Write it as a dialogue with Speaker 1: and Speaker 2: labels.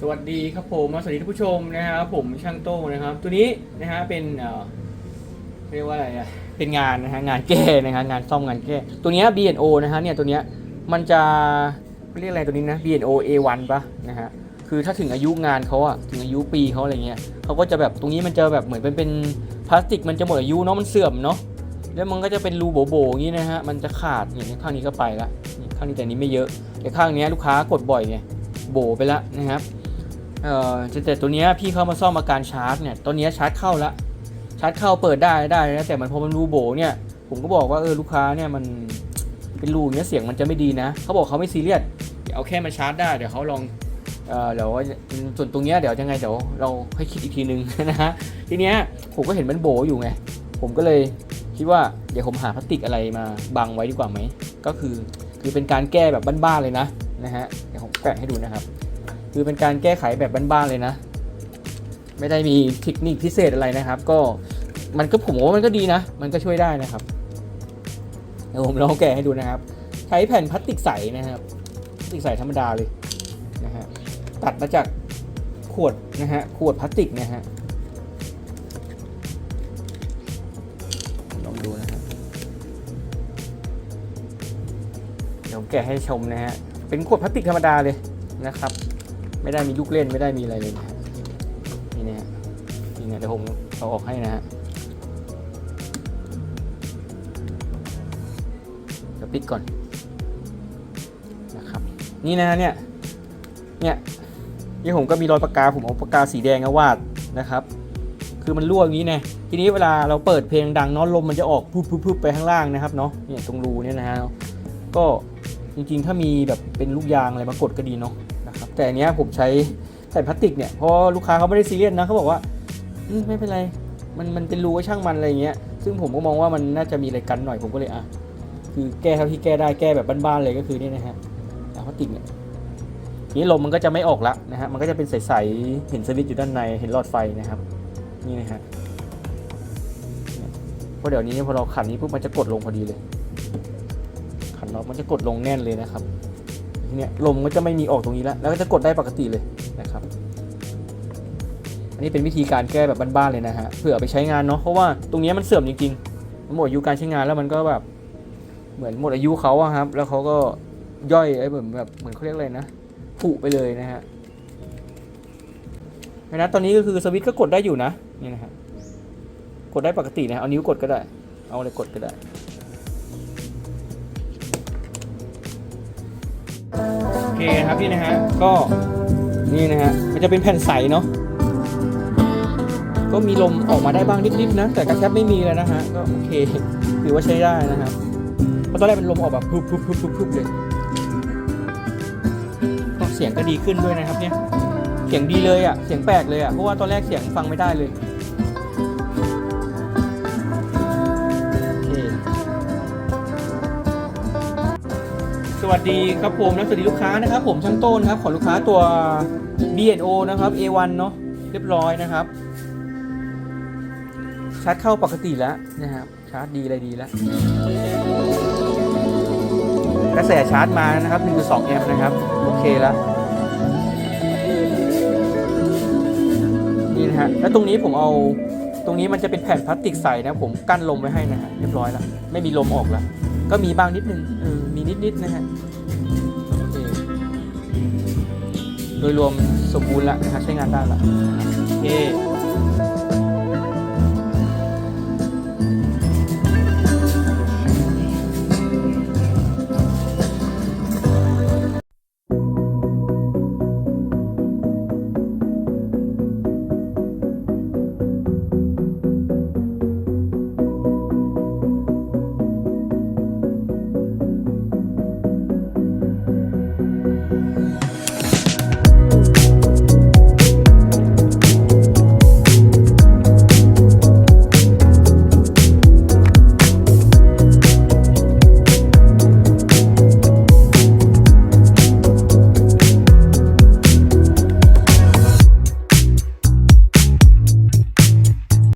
Speaker 1: สวัสดีครับผมสวัสดีท่านผู้ชมนะครับผมช่างโต้นะครับ ตัวนี้นะฮะเป็นเอ่อเรียกว่าอะไรอะเป็นงานนะฮะงานแก้นะฮะงานซ่อมงานแก้ตัวเนี้ย B&O นะฮะเนี่ยตัวเนี้ยมันจะเรียกอะไรตัวนี้นะ B&O A1 ปะนะฮะคือถ้าถึงอายุงานเขาอะถึงอายุปีเขาอะไรเงี้ยเขาก็จะแบบตรงนี้มันจะแบบเหมือนเป็นเป็นพลาสติกมันจะหมดอายุเนาะมันเสื่อมเนาะแล้วมันก็จะเป็นรูโบๆอย่างนี้นะฮะมันจะขาดอย่างนี้ข้างนี้ก็ไปละข้างนี้แต่นี้ไม่เยอะแต่ข้างเนี้ยลูกค้ากดบ่อยไงโบไปละนะครับ เอ่อแต่ตัวเนี้ยพี่เข้ามาซ่อมอาการชาร์จเนี่ยตัวเนี้ยชาร์จเข้าละชาร์จเข้าเปิดได้ได้นะแต่มันพอมันรูโบเนี่ย ผมก็บอกว่าเออลูกค้าเนี่ยมันเป็นรูเงี้ยเสียงมันจะไม่ดีนะเขาบอกเขาไม่ซีเรียสเดี๋ยวเอาแค่มาชาร์จได้เดี๋ยวเขาลองเอ่อเดี๋ยวส่วนตรงเนี้ยเดี๋ยวยังไงเดี๋ยวเราค่อยคิดอีกทีนึงนะฮะทีเนี้ยผมก็เห็นมันโบอยู่ไงผมก็เลยคิดว่าเดี๋ยวผมหาพลาสติกอะไรมาบังไว้ดีกว่าไหมก็คือคือเป็นการแก้แบบบ้านๆเลยนะนะฮะเดี๋ยวผมแกะให้ดูนะครับ คือเป็นการแก้ไขแบบบ้านๆเลยนะ ไม่ได้มีเทคนิคพิเศษอะไรนะครับ ก็มันก็ผมว่ามันก็ดีนะ มันก็ช่วยได้นะครับเดี๋ยวผมลองแกะให้ดูนะครับ ใช้แผ่นพลาสติกใสนะครับพลาสติกใสธรรมดาเลยนะฮะตัดมาจากขวดนะฮะขวดพลาสติกนะฮะลองดูนะฮะเดี๋ยวแกะให้ชมนะฮะเป็นขวดพลาสติกธรรมดาเลยนะครับ ไม่ได้มีลูกเล่นไม่ได้มีอะไรเลยนะฮะนี่นะฮะนี่นะเดี๋ยวผมเอาออกให้นะฮะเดี๋ยวปิดก่อนนะครับนี่นะฮะเนี่ยเนี่ยนี่ผมก็มีรอยปากกาผมเอาปากกาสีแดงวาดนะครับ คือมันรั่วอย่างนี้ไงทีนี้เวลาเราเปิดเพลงดังเนาะลมมันจะออกพุบพุบพุบไปข้างล่างนะครับเนาะเนี่ยตรงรูเนี่ยนะฮะก็จริงๆ ถ้ามีแบบเป็นลูกยางอะไรมากดก็ดีเนาะ นะครับแต่อันเนี้ยผมใช้ใส่พลาสติกเนี่ยเพราะลูกค้าเขาไม่ได้ซีเรียสนะเขาบอกว่าไม่เป็นไรมันมันเป็นรูไว้ช่างมันอะไรเงี้ยซึ่งผมก็มองว่ามันน่าจะมีอะไรกันหน่อยผมก็เลยอะคือแก้เท่าที่แก้ได้แก้แบบบ้านๆเลยก็คือนี่นะฮะอ่พลาสติกเนี่ยนี้ลมมันก็จะไม่ออกละนะฮะมันก็จะเป็นใสๆเห็นสวิตช์อยู่ด้านในเห็นหลอดไฟนะครับนี่นะฮะเพราะเดี๋ยวนี้พอเราขันนี้ปุ๊บมันจะกดลงพอดีเลย ขันน็อตมันจะกดลงแน่นเลยนะครับ เนี้ยลมก็จะไม่มีออกตรงนี้แล้ว แล้วก็จะกดได้ปกติเลยนะครับ อันนี้เป็นวิธีการแก้แบบบ้านๆเลยนะฮะเผื่อไปใช้งานเนาะเพราะว่าตรงนี้มันเสื่อมจริงๆมันหมดอายุการใช้งานแล้วมันก็แบบเหมือนหมดอายุเขาอะครับ แล้วเขาก็ย่อยไอ้เหมือนแบบเหมือนเขาเรียกอะไรนะผุไปเลยนะฮะนะตอนนี้ก็คือสวิตช์ก็กดได้อยู่นะนี่นะฮะกดได้ปกตินะเอานิ้วกดก็ได้ เอาอะไรกดก็ได้ เคครับนี่นะฮะ ก็นี่นะฮะ มันจะเป็นแผ่นใสเนาะ ก็มีลมออกมาได้บ้างนิดๆนะ แต่กระแทบไม่มีเลยนะฮะ ก็โอเค ถือว่าใช้ได้นะครับ เพราะตอนแรกเป็นลมออกแบบพุบพุบพุบพุบพุบเลย ก็เสียงก็ดีขึ้นด้วยนะครับเนี่ย เสียงดีเลยอะ เสียงแปลกเลยอะ เพราะว่าตอนแรกเสียงฟังไม่ได้เลย สวัสดีครับผมและสวัสดีลูกค้านะครับ ผมช่างโต้นครับขอลูกค้าตัว B&O นะครับ A1 เนาะเรียบร้อยนะครับ ชาร์จเข้าปกติแล้วนะครับชาร์จดีอะไรดีแล้วกระแสชาร์จมานะครับ1.2แอมป์นะครับ โอเคแล้วนี่นะฮะแล้วตรงนี้ผมเอาตรงนี้มันจะเป็นแผ่นพลาสติกใสนะผมกั้นลมไว้ให้นะฮะเรียบร้อยแล้วไม่มีลมออกแล้วก็มีบ้างนิดนึงเออ นิดๆนะฮะโอเคโดยรวมสมบูรณ์ละนะครับใช้งานได้ละโอเค